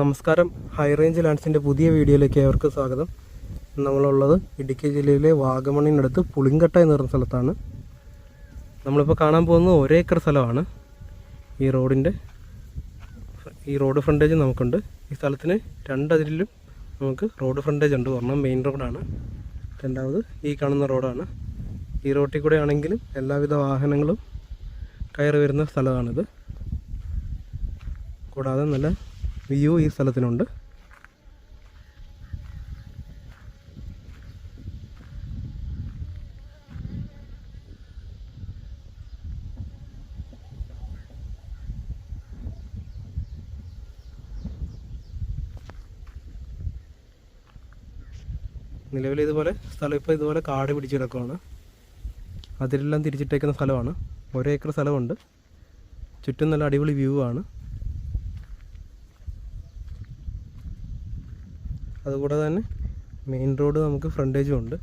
നമസ്കാരം. High range ലാൻഡ്സിന്റെ പുതിയ വീഡിയോയിലേക്ക് ഏവർക്ക് സ്വാഗതം. നമ്മളുള്ളത് ഇടുക്കി ജില്ലയിലെ വാഗമണിനടുത്ത് പുളിങ്കട്ട എന്ന് പറഞ്ഞ സ്ഥലത്താണ്. നമ്മളിപ്പോൾ കാണാൻ പോകുന്നത് ഒരേക്കർ സ്ഥലമാണ്. ഈ റോഡിന്റെ ഈ റോഡ് ഫ്രണ്ടേജ് നമുക്കുണ്ട്. ഈ സ്ഥലത്തിന് രണ്ടതിരിലും നമുക്ക് റോഡ് ഫ്രണ്ടേജ് ഉണ്ട്. ഒരെണ്ണം മെയിൻ റോഡാണ് രണ്ടാമത് ഈ കാണുന്ന റോഡാണ്. ഈ റോട്ടിൽ കൂടെ ആണെങ്കിലും എല്ലാവിധ വാഹനങ്ങളും കയറി വരുന്ന സ്ഥലമാണിത്. കൂടാതെ നല്ല വ്യൂ ഈ സ്ഥലത്തിനുണ്ട്. നിലവിൽ ഇതുപോലെ സ്ഥലം ഇപ്പോൾ ഇതുപോലെ കാട് പിടിച്ച് കിടക്കുവാണ്. അതിലെല്ലാം തിരിച്ചിട്ടേക്കുന്ന സ്ഥലമാണ്. ഒരേക്കർ സ്ഥലമുണ്ട്. ചുറ്റും നല്ല അടിപൊളി വ്യൂ ആണ്. അതുകൂടാതെ തന്നെ മെയിൻ റോഡ് നമുക്ക് ഫ്രണ്ടേജും ഉണ്ട്.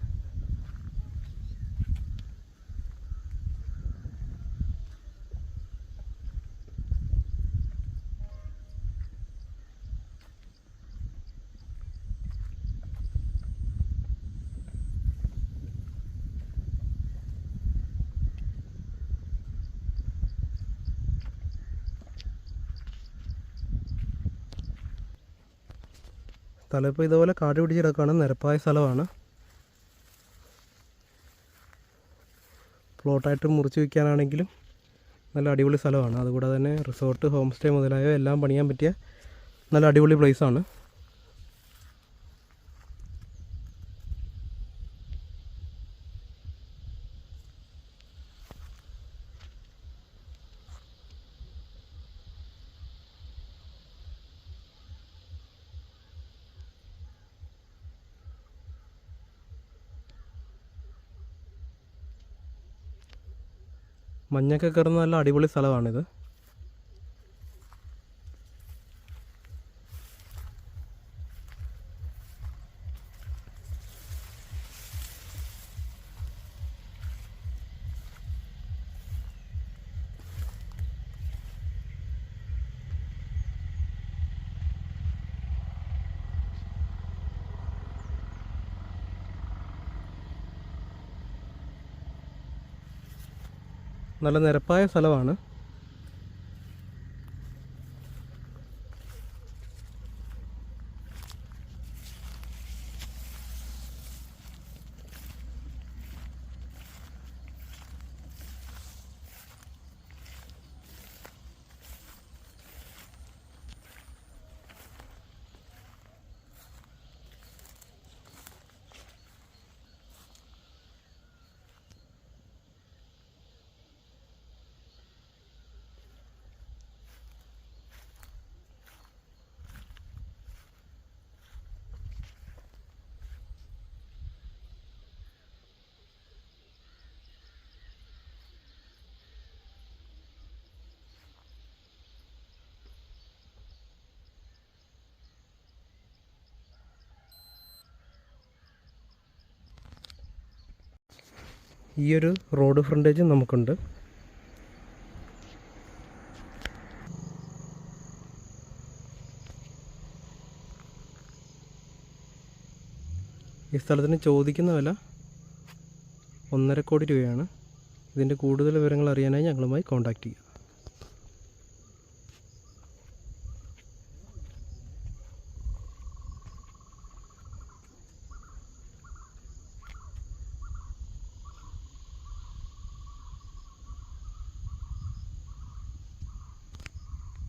സ്ഥലം ഇപ്പോൾ ഇതുപോലെ കാട് പിടിച്ച് കിടക്കുകയാണ് നിരപ്പായ സ്ഥലമാണ്. പ്ലോട്ടായിട്ട് മുറിച്ച് വയ്ക്കാനാണെങ്കിലും നല്ല അടിപൊളി സ്ഥലമാണ്. അതുകൂടാതെ തന്നെ റിസോർട്ട് ഹോം സ്റ്റേ മുതലായവ എല്ലാം പണിയാൻ പറ്റിയ നല്ല അടിപൊളി പ്ലേസാണ് മഞ്ഞൊക്കെ കയറുന്ന നല്ല അടിപൊളി സ്ഥലമാണിത്. നല്ല നിരപ്പായ സ്ഥലമാണ്. ഈ ഒരു റോഡ് ഫ്രണ്ടേജും നമുക്കുണ്ട്. ഈ സ്ഥലത്തിന് ചോദിക്കുന്ന വില ഒന്നര കോടി രൂപയാണ്. ഇതിന്റെ കൂടുതൽ വിവരങ്ങൾ അറിയാനായി ഞങ്ങളുമായി കോൺടാക്റ്റ് ചെയ്യുക.